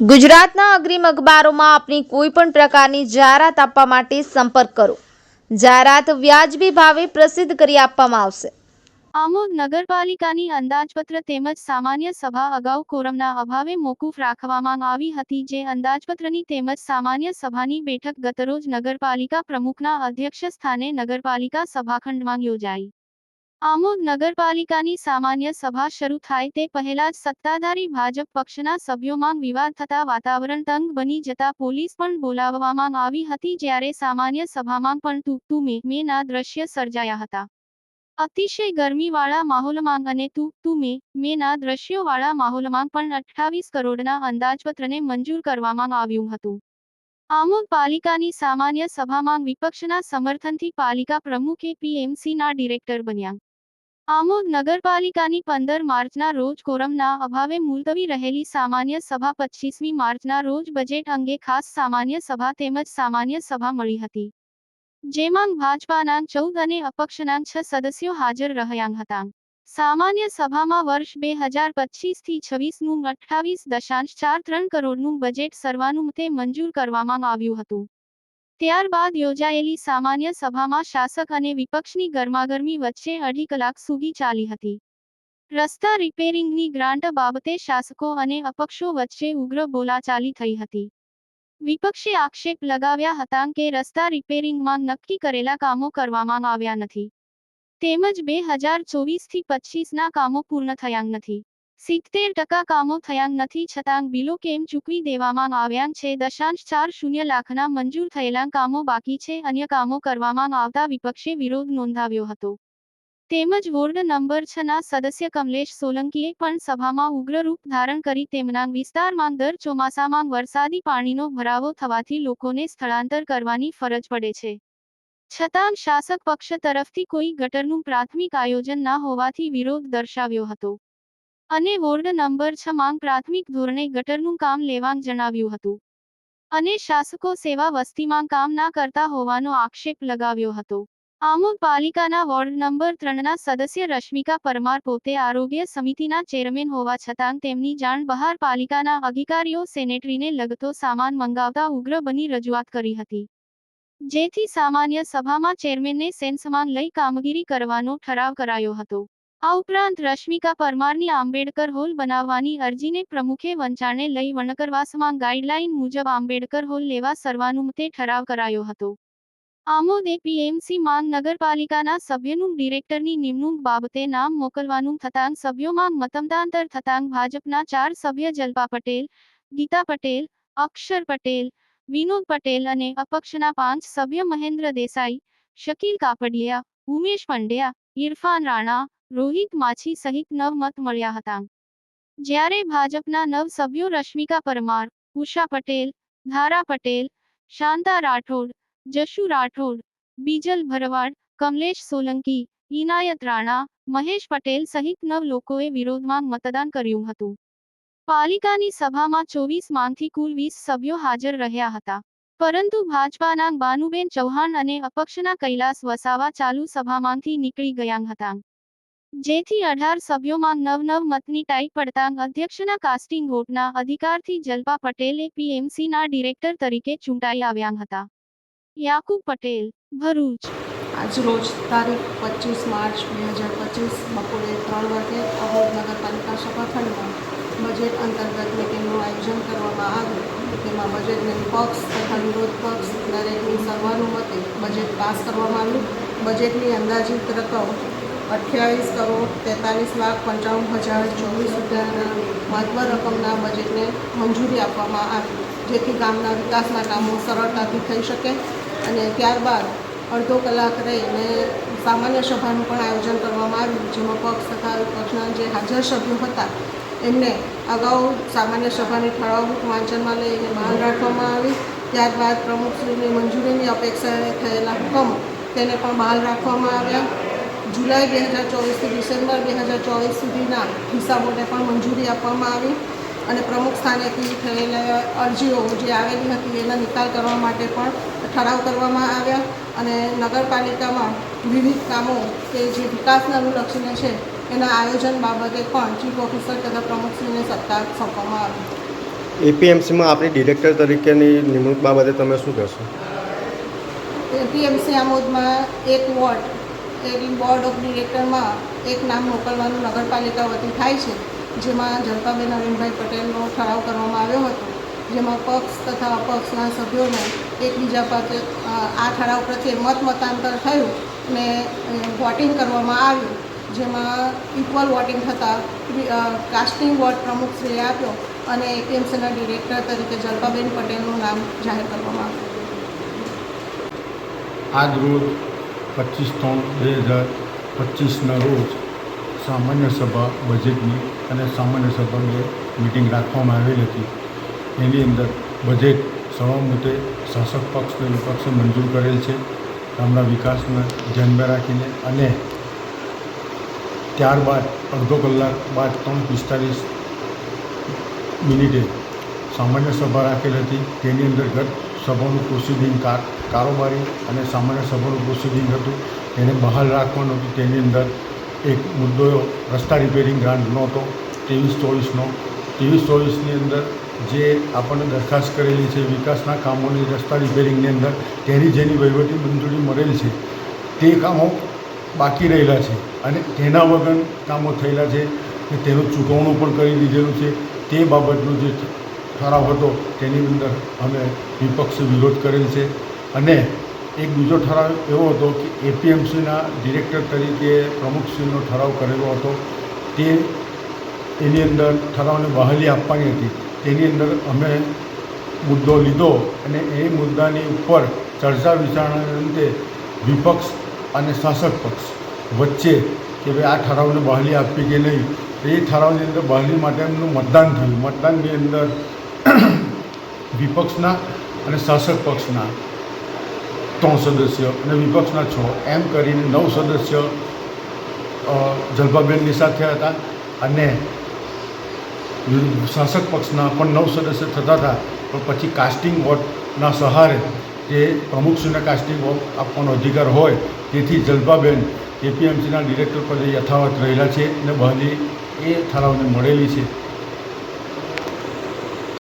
ગુજરાતના અગ્રીમ અખબારોમાં આપની કોઈ પણ પ્રકારની જાહેરાત આપવા માટે સંપર્ક કરો. જાહેરાત વ્યાજબી ભાવે પ્રસિદ્ધ કરી આપવામાં આવશે. આમોદ નગરપાલિકાની અંદાજપત્ર તેમજ સામાન્ય સભા અગાઉ કોરમના અભાવે મોકૂફ રાખવામાં આવી હતી જે અંદાજપત્રની તેમજ સામાન્ય સભાની બેઠક ગતરોજ નગરપાલિકા પ્રમુખના અધ્યક્ષ સ્થાને નગરપાલિકા સભાખંડમાં યોજાઈ. આમોદ નગરપાલિકાની સામાન્ય સભા શરૂ થાય તે પહેલા જ સત્તાધારી ભાજપ પક્ષના સભ્યોમાં વિવાદ થતા વાતાવરણ તંગ બની જતા પોલીસ પણ બોલાવવામાં આવી હતી જ્યારે સામાન્ય સભામાં પણ તું તું મે, મેના દ્રશ્ય સર્જાયા હતા. અતિશય ગરમીવાળા માહોલમાં અને તું તું મે, મેના દ્રશ્યોવાળા માહોલમાં પણ અઠ્ઠાવીસ કરોડના અંદાજપત્રને મંજૂર કરવામાં આવ્યું હતું. આમોદ પાલિકાની સામાન્ય સભામાં વિપક્ષના સમર્થનથી પાલિકા પ્રમુખે પીએમસીના ડિરેક્ટર બન્યા. આમોદ નગરપાલિકાની પંદર માર્ચના રોજ કોરમના અભાવે મુલતવી રહેલી સામાન્ય સભા પચ્ચીસમી માર્ચના રોજ બજેટ અંગે ખાસ સામાન્ય સભા તેમજ સામાન્ય સભા મળી હતી. જેમાં ભાજપાના ચૌદ અને અપક્ષના છ સદસ્યો હાજર રહ્યા હતા. સામાન્ય સભામાં વર્ષ બે હજાર પચીસથી છવ્વીસનું અઠ્ઠાવીસ દશાંશ ચાર ત્રણ કરોડનું બજેટ સર્વાનુમતે મંજૂર કરવામાં આવ્યું હતું. ત્યારબાદ યોજાયેલી સામાન્ય સભામાં શાસક અને વિપક્ષની ગરમાગરમી વચ્ચે અઢી કલાક સુધી ચાલી હતી. રસ્તા રિપેરિંગની ગ્રાન્ટ બાબતે શાસકો અને અપક્ષો વચ્ચે ઉગ્ર બોલાચાલી થઈ હતી. વિપક્ષે આક્ષેપ લગાવ્યા હતા કે રસ્તા રિપેરિંગમાં નક્કી કરેલા કામો કરવામાં આવ્યા નથી. તેમજ બે હજાર ચોવીસથી પચીસના કામો પૂર્ણ થયા નથી. સિત્તેર ટકા કામો થયા નથી છતાં બિલો કેમ ચૂકવી દેવામાં આવ્યા છે? દશાંશ ચાર શૂન્ય લાખના મંજૂર થયેલા કામો બાકી છે. અન્ય કામો કરવામાં આવતા વિપક્ષે વિરોધ નોંધાવ્યો હતો. તેમજ વોર્ડ નંબર છ ના સદસ્ય કમલેશ સોલંકીએ પણ સભામાં ઉગ્ર રૂપ ધારણ કરી તેમના વિસ્તારમાં દર ચોમાસામાં વરસાદી પાણીનો ભરાવો થવાથી લોકોને સ્થળાંતર કરવાની ફરજ પડે છે. છતાં શાસક પક્ષ તરફથી કોઈ ગટરનું પ્રાથમિક આયોજન ના હોવાથી વિરોધ દર્શાવ્યો હતો. અને વોર્ડ નંબર છ માંગ પ્રાથમિક ધોરણે ગટરનું કામ લેવાંગ જણાવ્યું હતું. અને શાસકો સેવા વસ્તીમાં કામ ના કરતા હોવાનો આક્ષેપ લગાવ્યો હતો. આમોદ પાલિકાના વોર્ડ નંબર ત્રણના સદસ્ય રશ્મિકા પરમાર પોતે આરોગ્ય સમિતિના ચેરમેન હોવા છતાં તેમની જાણ બહાર પાલિકાના અધિકારીઓ સેનેટરીને લગતો સામાન મંગાવતા ઉગ્ર બની રજૂઆત કરી હતી. જેથી સામાન્ય સભામાં ચેરમેનને સેન્સમાન લઈ કામગીરી કરવાનો ઠરાવ કરાયો હતો. આ ઉપરાંત રશ્મિકા પરમારની આંબેડકર હોલ બનાવવાની અરજીને પ્રમુખે વંચાણે લઈ વણકરવાસમાં ગાઈડલાઈન મુજબ આંબેડકર હોલ લેવા સર્વાનુમતે ઠરાવ કરાયો હતો. આમોદ એપીએમસી માંગ નગરપાલિકાના સભ્યનું ડિરેક્ટરની નિમણૂક બાબતે નામ મોકલવાનું થતાં સભ્યોમાં મતમતાંતર થતાં ભાજપના ચાર સભ્ય જલ્પા પટેલ, ગીતા પટેલ, અક્ષર પટેલ, વિનોદ પટેલ અને અપક્ષના પાંચ સભ્ય મહેન્દ્ર દેસાઈ, શકીલ કાપડિયા, ઉમેશ પંડ્યા, ઇરફાન રાણા રોહિત માછી સહિત નવ મત મળ્યા હતા. જ્યારે ભાજપના નવ સભ્યો રશ્મિકા પરમાર, ઉષા પટેલ, ધારા પટેલ, શાંતા રાઠોડ, જશુ રાઠોડ, બીજલ ભરવાડ, કમલેશ સોલંકી ઇનાયત રાણા, મહેશ પટેલ સહિત નવ લોકોએ વિરોધમાં મતદાન કર્યું હતું. પાલિકાની સભામાં ચોવીસમાંથી કુલ વીસ સભ્યો હાજર રહ્યા હતા. પરંતુ ભાજપાના બાનુબેન ચૌહાણ અને અપક્ષના કૈલાસ વસાવા ચાલુ સભામાંથી નીકળી ગયા હતા. જેથી અઢાર સભ્યોમાં નવ નવ મતની ટાઈ પડતા અધ્યક્ષના કાસ્ટિંગ વોટના અધિકારથી જલ્પા પટેલે પીએમસીના ડિરેક્ટર તરીકે ચૂંટાઈ આવ્યા હતા. યાકુબ પટેલ, ભરૂચ. આજરોજ તારીખ પચીસ માર્ચ બે હજાર પચીસ બપોરે ત્રણ વાગે અહોદ નગરપાલિકા સભાખંડમાં બજેટ અંતર્ગત મિટિંગનું આયોજન કરવામાં આવ્યું. તેમાં બજેટને પક્ષ તથા વિરોધ પક્ષ દરેકની સર્વાનુમતે બજેટ પાસ કરવામાં આવ્યું. બજેટની અંદાજિત રકમ અઠ્યાવીસ કરોડ તેતાલીસ લાખ પંચાવન હજાર ચોવીસ રૂપિયાના મહત્વ રકમના બજેટને મંજૂરી આપવામાં આવી, જેથી ગામના વિકાસના કામો સરળતાથી થઈ શકે અને ત્યારબાદ અડધો કલાક રહીને સામાન્ય સભાનું પણ આયોજન કરવામાં આવ્યું, જેમાં પક્ષ તથા પક્ષના જે હાજર સભ્યો હતા, એમને અગાઉ સામાન્ય સભાની ઠરાવભૂત વાંચનમાં લઈને બહાર રાખવામાં આવી, ત્યારબાદ પ્રમુખશ્રીની મંજૂરીની અપેક્ષાએ થયેલા હુકમ તેને પણ બહાર રાખવામાં આવ્યા. જુલાઈ બે હજાર ચોવીસથી ડિસેમ્બર બે હજાર ચોવીસ સુધીના હિસાબોને પણ મંજૂરી આપવામાં આવી અને પ્રમુખ સ્થાનેથી થયેલા અરજીઓ જે આવેલી હતી એના નિકાલ કરવા માટે પણ ઠરાવ કરવામાં આવ્યા અને નગરપાલિકામાં વિવિધ કામો કે જે વિકાસને અનુલક્ષીને છે એના આયોજન બાબતે પણ ચીફ ઓફિસર તથા પ્રમુખશ્રીને સત્તા સોંપવામાં આવી. એપીએમસીમાં આપણી ડિરેક્ટર તરીકેની નિમણૂક બાબતે તમે શું કહેશો? એપીએમસી આમોદમાં એક વોર્ડ એક બોર્ડ ઓફ ડિરેક્ટરમાં એક નામ મોકલવાનું નગરપાલિકા વતી થાય છે, જેમાં જલપાબેન નવીનભાઈ પટેલનો ઠરાવ કરવામાં આવ્યો હતો, જેમાં પક્ષ તથા અપક્ષના સભ્યોને એકબીજા પાસે આ ઠરાવ પ્રત્યે મત મતાંતર થયું ને વોટિંગ કરવામાં આવ્યું, જેમાં ઇક્વલ વોટિંગ થતાં કાસ્ટિંગ વોર્ડ પ્રમુખશ્રીએ આપ્યો અને એપીએમસીના ડિરેક્ટર તરીકે જલપાબેન પટેલનું નામ જાહેર કરવામાં આવ્યું. આજ રોજ પચીસ ત્રણ બે હજાર પચીસના રોજ સામાન્ય સભા બજેટની અને સામાન્ય સભાની મિટિંગ રાખવામાં આવેલી હતી. એની અંદર બજેટ સર્વમતે શાસક પક્ષ અને વિપક્ષે મંજૂર કરેલ છે. ગામના વિકાસને ધ્યાનમાં રાખીને અને ત્યારબાદ અડધો કલાક બાદ ત્રણ પિસ્તાલીસ મિનિટે સામાન્ય સભા રાખેલ હતી. તેની અંદર ગત સભાનું પ્રોસિડિંગ કાર કારોબારી અને સામાન્ય સભાનું પ્રોસિડિંગ હતું. એને બહાર રાખવાનું હતું. તેની અંદર એક મુદ્દો રસ્તા રિપેરિંગ ગ્રાન્ટ હતો ત્રેવીસ ચોવીસનો. ત્રેવીસ ચોવીસની અંદર જે આપણને દરખાસ્ત કરેલી છે, વિકાસના કામોની રસ્તા રિપેરિંગની અંદર, તેની જેની વહીવટી મંજૂરી મળેલ છે, તે કામો બાકી રહેલા છે અને તેના વગર કામો થયેલા છે કે તેનું ચૂકવણું પણ કરી દીધેલું છે. તે બાબતનો જે ઠરાવ હતો, તેની અંદર અમે વિપક્ષે વિરોધ કરેલ છે. અને એક બીજો ઠરાવ એવો હતો કે એપીએમસીના ડિરેક્ટર તરીકે પ્રમુખશ્રીનો ઠરાવ કરેલો હતો. તે એની અંદર ઠરાવને બહાલી આપવાની હતી. તેની અંદર અમે મુદ્દો લીધો અને એ મુદ્દાની ઉપર ચર્ચા વિચારણા અંતે વિપક્ષ અને શાસક પક્ષ વચ્ચે કે ભાઈ આ ઠરાવને બહાલી આપવી કે નહીં, એ ઠરાવની અંદર બહાલી માટેનું મતદાન થયું. મતદાનની અંદર વિપક્ષના અને શાસક પક્ષના ત્રણ સદસ્ય અને વિપક્ષના છ. એમ કરીને નવ સદસ્ય જલભાબેનની સાથે હતા અને શાસક પક્ષના પણ નવ સદસ્ય થતા હતા. પણ પછી કાસ્ટિંગ વોટના સહારે જે પ્રમુખશ્રીને કાસ્ટિંગ વોટ આપવાનો અધિકાર હોય, તેથી જલભાબેન એપીએમસીના ડિરેક્ટર પદે યથાવત રહેલા છે અને બહાલી એ ઠરાવને મળેલી છે.